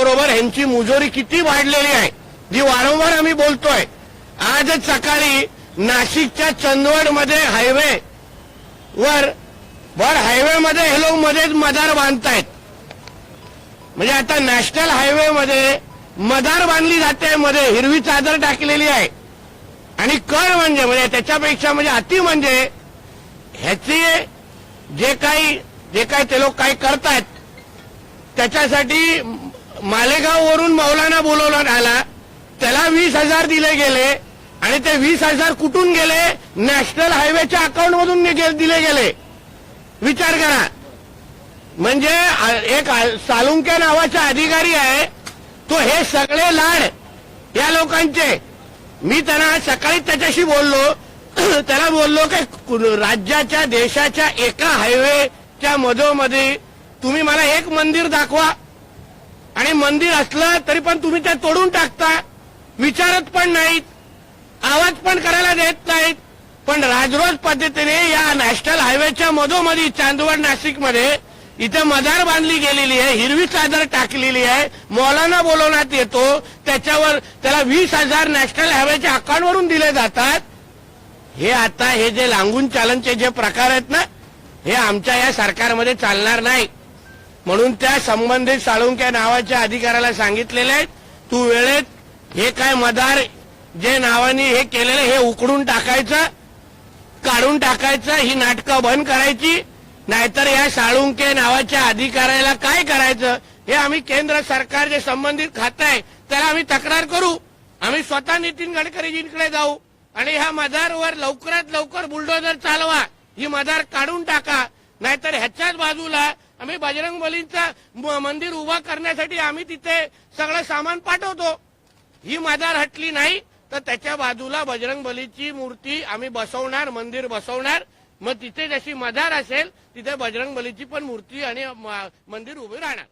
बरोबर ह्यांची मुजोरी किती वाढलेली आहे जी वारंवार आम्ही बोलतोय. आज सकाळी नाशिकच्या चंदवडमध्ये हायवे वर वर हायवेमध्ये हे लोक मध्येच मदार बांधतायत. म्हणजे आता नॅशनल हायवेमध्ये मदार बांधली जाते मध्ये हिरवी चादर टाकलेली आहे. आणि कर म्हणजे म्हणजे त्याच्यापेक्षा म्हणजे अति म्हणजे ह्याची जे काही जे काही ते लोक काही करतायत त्याच्यासाठी मालेगाव वरून मौलाना बोलवण्यात आला. त्याला वीस हजार दिले गेले आणि ते वीस हजार कुठून गेले? नॅशनल हायवेच्या अकाउंट मधून दिले गेले. विचार करा. म्हणजे एक सालुंक्या नावाचा अधिकारी आहे. तो हे सगळे लाड या लोकांचे. मी त्यांना सकाळी त्याच्याशी बोललो. त्याला बोललो की राज्याच्या देशाच्या एका हायवेच्या मधोमध्ये तुम्ही मला एक मंदिर दाखवा. मंदिर असलं तरी पण तुम्ही ते तोडून टाकता. विचारत पण नाहीत. आवाज पण करायला देत नाहीत. पण राजरोज पद्धतीने या नॅशनल हायवेच्या मधोमधी चांदवड नाशिकमध्ये इथे मदार बांधली गेलेली आहे हिरवी चादर टाकलेली आहे. मौलाना बोलवण्यात येतो. त्याच्यावर त्याला वीस हजार नॅशनल हायवेच्या अकाउंटवरून दिले जातात. हे आता हे जे लांगून चालनचे जे प्रकार आहेत ना हे आमच्या या सरकारमध्ये चालणार नाही. म्हणून त्या संबंधित साळुंक्या नावाच्या अधिकाऱ्याला सांगितलेले आहे तू वेळेत हे काय मदार जे नावाने हे केलेलं हे उकडून टाकायचं काढून टाकायचं ही नाटकं बंद करायची नाहीतर या साळुंके नावाच्या अधिकाऱ्याला काय करायचं? हे आम्ही केंद्र सरकार जे संबंधित खातं आहे त्याला आम्ही तक्रार करू. आम्ही स्वतः नितीन गडकरीजींकडे जाऊ आणि ह्या मदारवर लवकरात लवकर बुलडोजर चालवा ही मदार काढून टाका नाहीतर ह्याच्याच बाजूला आम्ही बजरंगबलींचा म- मंदिर उभा करण्यासाठी आम्ही तिथे सगळं सामान पाठवतो. ही मदार हटली नाही तर त्याच्या बाजूला बजरंग बलीची मूर्ती आम्ही बसवणार मंदिर बसवणार. मग तिथे जशी मदार असेल तिथे बजरंग बलीची पण मूर्ती आणि म- मंदिर उभे राहणार.